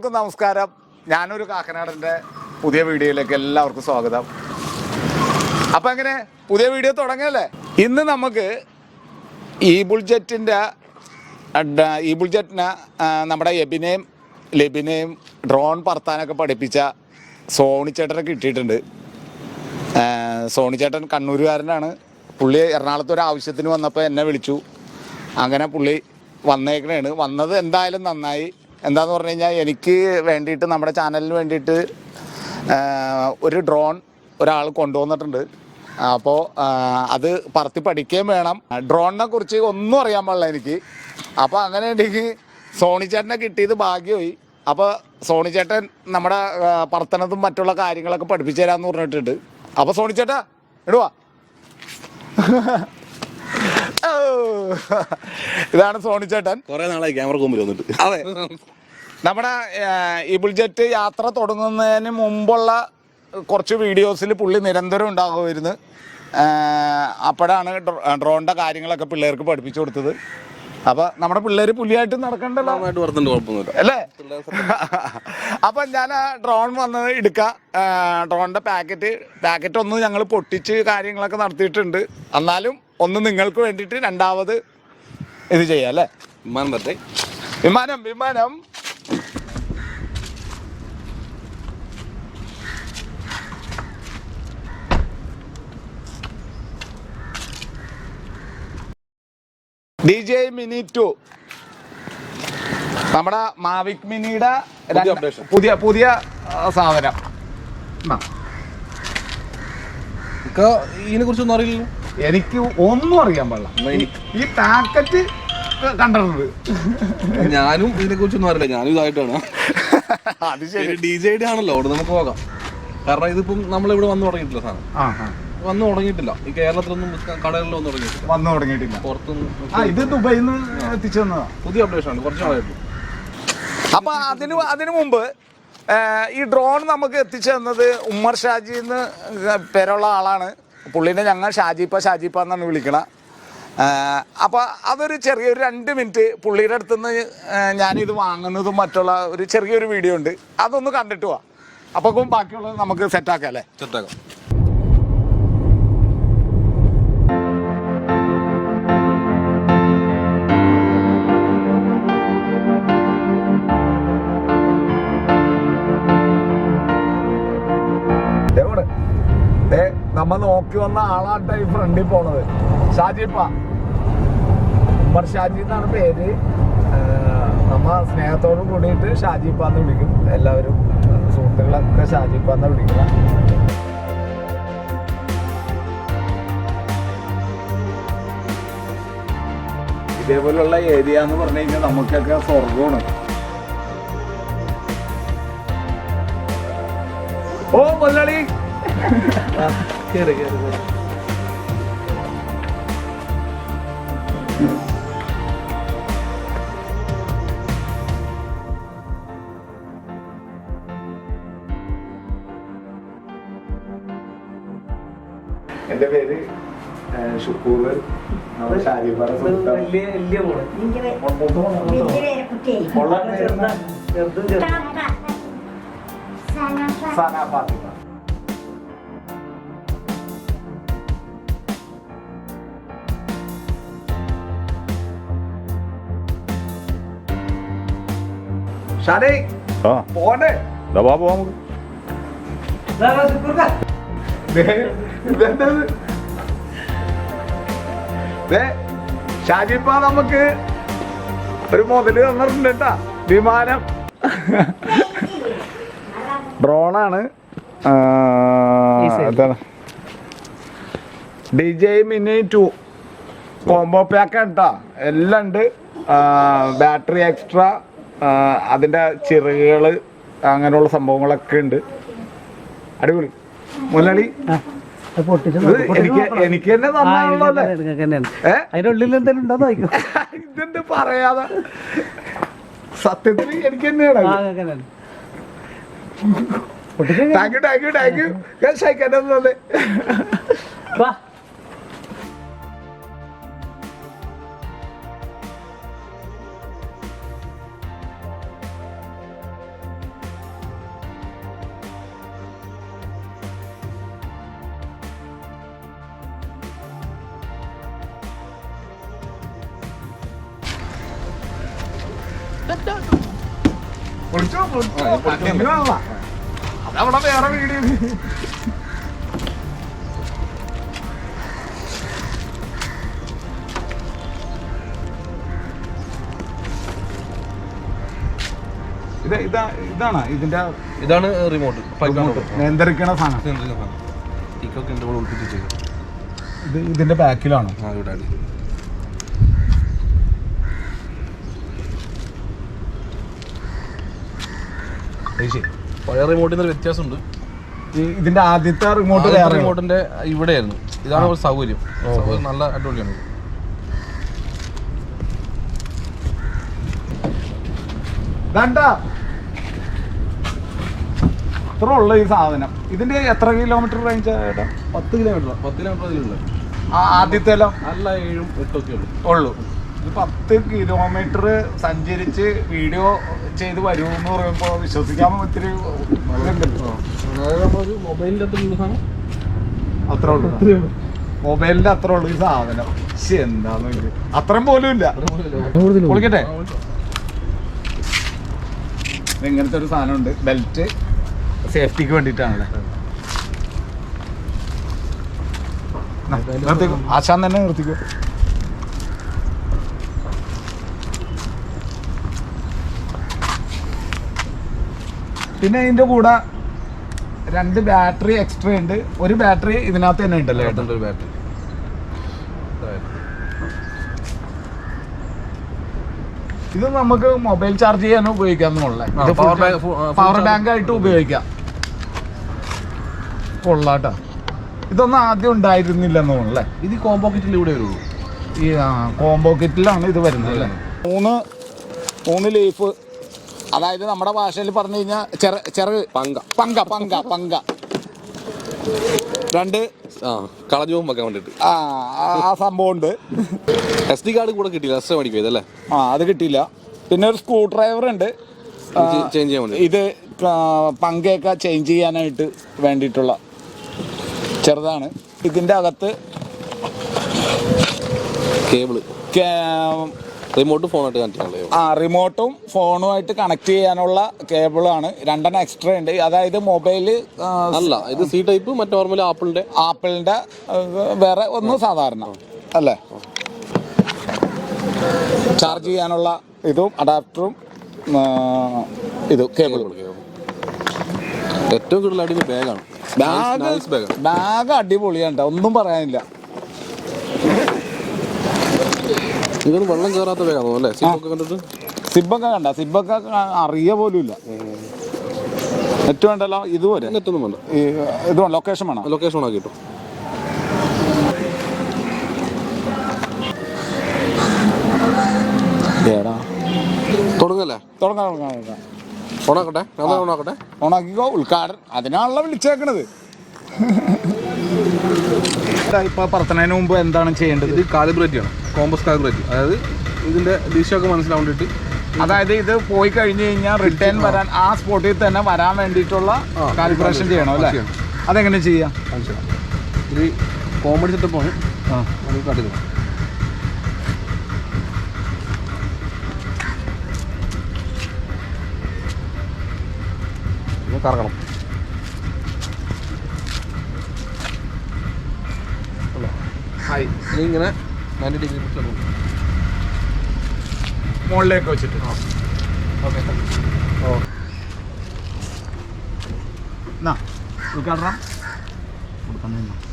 എല്ലാവർക്കും നമസ്കാരം. ഞാനൊരു കാക്കനാടന്റെ പുതിയ വീഡിയോയിലേക്ക് എല്ലാവർക്കും സ്വാഗതം. അപ്പം എങ്ങനെ? പുതിയ വീഡിയോ തുടങ്ങിയല്ലേ? ഇന്ന് നമുക്ക് ഈ ബുൾജെറ്റിന്റെ ഈ ബുൾജെറ്റിനെ നമ്മുടെ എബിനെയും ലെബിനെയും ഡ്രോൺ പറത്താനൊക്കെ പഠിപ്പിച്ച സോണി ചേട്ടനെ കിട്ടിയിട്ടുണ്ട്. സോണി ചേട്ടൻ കണ്ണൂരുകാരനാണ്. പുള്ളി എറണാകുളത്ത് ഒരു ആവശ്യത്തിന് വന്നപ്പോൾ എന്നെ വിളിച്ചു. അങ്ങനെ പുള്ളി വന്നേക്കണേണ്. വന്നത് എന്തായാലും നന്നായി. എന്താന്ന് പറഞ്ഞു കഴിഞ്ഞാൽ എനിക്ക് വേണ്ടിയിട്ട് നമ്മുടെ ചാനലിന് വേണ്ടിയിട്ട് ഒരു ഡ്രോൺ ഒരാൾ കൊണ്ടുവന്നിട്ടുണ്ട്. അപ്പോൾ അത് പറത്തി പഠിക്കുകയും വേണം. ഡ്രോണിനെ കുറിച്ച് ഒന്നും അറിയാൻ പാടില്ല എനിക്ക്. അപ്പോൾ അങ്ങനെ ഉണ്ടെങ്കിൽ സോണി ചേട്ടനെ കിട്ടിയത് ഭാഗ്യമായി. അപ്പോൾ സോണി ചേട്ടൻ നമ്മുടെ പറത്തണതും മറ്റുള്ള കാര്യങ്ങളൊക്കെ പഠിപ്പിച്ചു തരാമെന്ന് പറഞ്ഞിട്ടുണ്ട്. അപ്പോൾ സോണി ചേട്ടാ ഇടുവാ. ഇതാണ് സോണി ചേട്ടൻ. കുറെ നാളായി ക്യാമറ മുമ്പിൽ വന്നിട്ട്. അതെ. നമ്മുടെ ഇബിൾ ജെറ്റ് യാത്ര തുടങ്ങുന്നതിന് മുമ്പുള്ള കുറച്ച് വീഡിയോസിൽ പുള്ളി നിരന്തരം ഉണ്ടാകുമായിരുന്നു. അപ്പോഴാണ് ഡ്രോണിന്റെ കാര്യങ്ങളൊക്കെ പിള്ളേർക്ക് പഠിപ്പിച്ചു കൊടുത്തത്. അപ്പൊ നമ്മുടെ പിള്ളേര് പുലിയായിട്ട് നടക്കണ്ടല്ലോ? അല്ലേ? അപ്പൊ ഞാൻ ആ ഡ്രോൺ വന്ന് എടുക്കാം. ഡ്രോണിന്റെ പാക്കറ്റ് പാക്കറ്റ് ഒന്ന് ഞങ്ങൾ പൊട്ടിച്ച് കാര്യങ്ങളൊക്കെ നടത്തിയിട്ടുണ്ട്. എന്നാലും ഒന്ന് നിങ്ങൾക്ക് വേണ്ടിയിട്ട് രണ്ടാമത് ഇത് ചെയ്യാം അല്ലേ? വിമാനം പറ്റേ വിമാനം വിമാനം. ഡി ജെ മിനി ടു നമ്മുടെ മാവിക് മിനിയുടെ പുതിയ പുതിയ പുതിയ സാധനം. ഇതിനെ കുറിച്ചൊന്നും അറിയില്ലല്ലോ. എനിക്ക് ഒന്നും അറിയാൻ പാടില്ല. എനിക്ക് ഈ പാക്കറ്റ് കണ്ടിട്ടുണ്ട്. ഞാനും ഇതിനെ കുറിച്ചൊന്നും അറിയില്ല. ഞാനും ഇതായിട്ടാണ്. അത് ശരി. ഡി ജെ ഡി ആണല്ലോ. അവിടെ നമുക്ക് പോകാം. കാരണം ഇതിപ്പം നമ്മൾ ഇവിടെ വന്നു തുടങ്ങിയിട്ടില്ല സാധനം. ആ ആ. വന്നു തുടങ്ങിയിട്ടില്ല. ഈ കേരളത്തിലൊന്നും കടകളിലൊന്നും വന്നു തുടങ്ങിയിട്ടില്ല. വന്നു തുടങ്ങിയിട്ടില്ല. പുറത്തുനിന്ന് ആ ഇത് ദുബൈയിൽ നിന്ന് എത്തിച്ചു തന്നതാ. പുതിയ അപ്ഡേഷൻ ആണ്. കുറച്ച് നാളായിട്ട്. അപ്പൊ അതിന് അതിനു മുമ്പ് ഈ ഡ്രോൺ നമുക്ക് എത്തിച്ചു തന്നത് ഉമ്മർ ഷാജിന്ന് പേരുള്ള ആളാണ്. പുള്ളിനെ ഞങ്ങൾ ഷാജിപ്പ ഷാജിപ്പ എന്നാണ് വിളിക്കണ. അപ്പോൾ അതൊരു ചെറിയൊരു രണ്ട് മിനിറ്റ് പുള്ളിയുടെ അടുത്ത് നിന്ന് ഞാനിത് വാങ്ങുന്നതും മറ്റുള്ള ഒരു ചെറിയൊരു വീഡിയോ ഉണ്ട്. അതൊന്ന് കണ്ടിട്ട് പോവാം അപ്പോൾ ബാക്കിയുള്ളത് നമുക്ക് സെറ്റാക്കാം അല്ലേ? സെറ്റാക്കാം നോക്കി വന്ന ആളാട്ട ഈ ഫ്രണ്ടിൽ പോണത്. ഷാജിപ്പ. ഉമ്മർ ഷാജി എന്നാണ് പേര്. നമ്മ സ്നേഹത്തോട് കൂടിയിട്ട് ഷാജിപ്പ എന്ന് വിളിക്കും. എല്ലാവരും സുഹൃത്തുക്കളൊക്കെ ഷാജിപ്പ എന്ന് വിളിക്കുക. ഇതേപോലുള്ള ഏരിയ എന്ന് പറഞ്ഞു കഴിഞ്ഞാൽ നമുക്കൊക്കെ സ്വർഗമാണ് ഓ മുതലാളി എന്റെ പേര് ഷുക്കൂർ. ഷാജിപ്പാറ വലിയ ഷാനേ ആ. പോണ്ടേ ദാ വാ പോവാം നമുക്ക് ഷാജിപ്പ നമുക്ക് ഒരു മുതൽ തന്നിട്ടുണ്ട് കേട്ടാ വിമാനം ഡ്രോണാണ് D J mini two combo pack കേട്ടാ എല്ലാം ഉണ്ട്. ബാറ്ററി എക്സ്ട്രാ അതിന്റെ ചിറകുകൾ അങ്ങനെയുള്ള സംഭവങ്ങളൊക്കെ ഉണ്ട്. അടിപൊളി. മുതലാളി എനിക്ക്. എനിക്ക് തന്നെ ഇതെന്ത് പറയാതെ? സത്യത്തിൽ എനിക്ക് തന്നെയാണ് thank you thank you thank you ഷൈക്കട്ടെ അതവിടെ വേറെ ഇത് ഇതാ ഇതാണോ? ഇതിന്റെ ഇതാണ് റിമോട്ട് നിയന്ത്രിക്കണ സാധനം. ഇക്കൊക്കെ എന്റെ കൂടെ ഒളിപ്പിച്ച് ഇത് ഇതിന്റെ ബാക്കിലാണ് ആ ഇവിടെ. ശരി. പഴയ റിമോട്ടിൽ നിന്ന് വ്യത്യാസമുണ്ട്. ഇതിന്റെ ആദ്യത്തെ റിമോട്ട് ആദ്യത്തെ വേറെ റിമോട്ടിന്റെ ഇവിടെയായിരുന്നു. ഇതാണ് ഒരു സൗകര്യം. സൗകര്യം നല്ല അടിപൊളിയാണ്. ഇത്. ഇത്ര ഉള്ള ഈ സാധനം. ഇതിന്റെ എത്ര കിലോമീറ്റർ റേഞ്ച് ചേട്ടാ പത്ത് കിലോമീറ്റർ പത്ത് കിലോമീറ്റർ അതിലുള്ള ആദ്യത്തേലോ നല്ല ഏഴും എട്ടൊക്കെ ഉള്ളൂ. ഉള്ളൂ. ഇത് പത്ത് കിലോമീറ്റർ സഞ്ചരിച്ച് വീഡിയോ ചെയ്ത് വരുമെന്ന് പറയുമ്പോൾ വിശ്വസിക്കാൻ ഒത്തിരി അത്ര ഉള്ളു മൊബൈലിന്റെ അത്ര ഉള്ളു ഈ സാധനം. എന്താന്ന് അത്രയും പോലും ഇല്ല. കുളിക്കട്ടെ ഇങ്ങനത്തെ ഒരു സാധനം ഉണ്ട് ബെൽറ്റ് സേഫ്റ്റിക്ക് വേണ്ടിയിട്ടാണല്ലേ നിർത്തിക്കോ. ആശാൻ തന്നെ നിർത്തിക്കോ. പിന്നെ ഇതിന്റെ കൂടെ രണ്ട് ബാറ്ററി എക്സ്ട്രാ ഉണ്ട്. ഒരു ബാറ്ററി ഇതിനകത്ത് തന്നെ ഉണ്ടല്ലോ ഏട്ടന്റെ ഒരു ബാറ്ററി. ഇത് നമുക്ക് മൊബൈൽ ചാർജ് ചെയ്യാൻ ഉപയോഗിക്കാന്നുള്ളേ പവർ ബാങ്ക് ആയിട്ട് ഉപയോഗിക്കാം. കൊള്ളാട്ടോ. ഇതൊന്നും ആദ്യം ഉണ്ടായിരുന്നില്ല എന്നുള്ളേ ഇത് കോംബോ കിറ്റിൽ ഇവിടെ വരുള്ളൂ. ഈ കോംബോ കിറ്റിലാണ് ഇത് വരുന്നത് അല്ലേ? മൂന്ന് മൂന്ന് ലീഫ് അതായത് നമ്മുടെ ഭാഷയിൽ പറഞ്ഞു കഴിഞ്ഞാൽ ചെറു ചെറു പങ്ക. പങ്ക പങ്ക പങ്ക. രണ്ട് ആ കളഞ്ഞു വെക്കാൻ വേണ്ടിട്ട് ആ ആ- ആ സംഭവം ഉണ്ട് എസ് ഡി കാർഡ് കൂടെ കിട്ടിയില്ല എസ് മേടിക്കും ഇതല്ലേ ആ അത് കിട്ടിയില്ല. പിന്നെ ഒരു സ്ക്രൂ ഡ്രൈവർ ഉണ്ട്. ആ, ചേഞ്ച് ചെയ്യാൻ വേണ്ടി. ഇത് ക- പങ്കയൊക്കെ ചേഞ്ച് ചെയ്യാനായിട്ട് വേണ്ടിയിട്ടുള്ള ചെറുതാണ്. ഇതിന്റെ അകത്ത് കേബിൾ കേ- റിമോട്ട് ഫോണായിട്ട് കണക്ട് ചെയ്യാനുള്ളത്. ആ റിമോട്ടും ഫോണുമായിട്ട് കണക്ട് ചെയ്യാനുള്ള കേബിളാണ് രണ്ടെണ്ണം എക്സ്ട്രാ ഉണ്ട്. അതായത് മൊബൈൽ അല്ല ഇത് സി ടൈപ്പ് മറ്റേ നോർമൽ ആപ്പിളിന്റെ? ആപ്പിളിന്റെ വേറെ ഒന്ന് സാധാരണ. അല്ലേ? ചാർജ് ചെയ്യാനുള്ള ഇതും അഡാപ്റ്ററും ഇത് കേബിളും ഏറ്റവും കൂടുതൽ അടിപൊളി ബാഗാണ് ബാഗ് ബാഗ് അടിപൊളിയാണ് ഒന്നും പറയാനില്ല. ഇതൊന്നും വെള്ളം കയറാത്ത വേഗം അല്ലേ? സിബൊക്കെ കണ്ടിട്ട്? സിബൊക്കെ കണ്ട. സിബൊക്കെ അറിയ പോലും ഇല്ല. നെറ്റ് വേണ്ടല്ലോ? ഇതുവരെ നെറ്റൊന്നും വേണ്ട. ഇത് ലൊക്കേഷൻ വേണം. ലൊക്കേഷൻ വേണം കിട്ടും ഏടാ. തുടങ്ങല്ലേ? തുടങ്ങാം തുടങ്ങാം തുടങ്ങാം. ഓണാക്കട്ടെ. ഓണാക്കട്ടെ. ഓണാക്കിക്കോ. ഉദ്ഘാടനം. അതിനാണല്ലോ വിളിച്ചേക്കണത്. ഇപ്പൊ പറത്തണതിന് മുമ്പ് എന്താണ് ചെയ്യേണ്ടത്? ഇത് കാലിബ്രേറ്റ് ആണ് കോമ്പസ് കാലിബ്രേറ്റ്. അതായത് ഇതിന്റെ ദിശയൊക്കെ മനസ്സിലാവാൻ വേണ്ടിയിട്ട് അതായത് ഇത് പോയി കഴിഞ്ഞു കഴിഞ്ഞാൽ റിട്ടേൺ വരാൻ ആ സ്പോട്ടിൽ തന്നെ വരാൻ വേണ്ടിയിട്ടുള്ള കാലിബ്രേഷൻ ചെയ്യണം അല്ലേ. അതെങ്ങനെ ചെയ്യാം? ഇത് കോമഡി സെറ്റപ്പാണ് നമുക്ക് ഇത് കറങ്ങണം. ഹായ് ഇനി ഇങ്ങനെ നയന്റി ഡിഗ്രി പിടിച്ചു മുകളിലേക്ക് വെച്ചിട്ട്. Okay oh.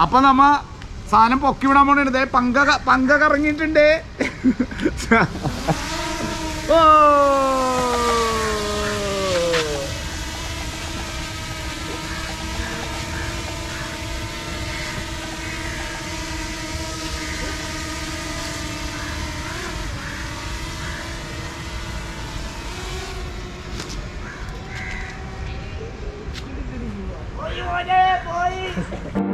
അപ്പൊ നമ്മ സാധനം പൊക്കി വിടാൻ പോണേ പങ്ക പങ്ക കറങ്ങിയിട്ടുണ്ട്. ഓ. 我爷爷，我。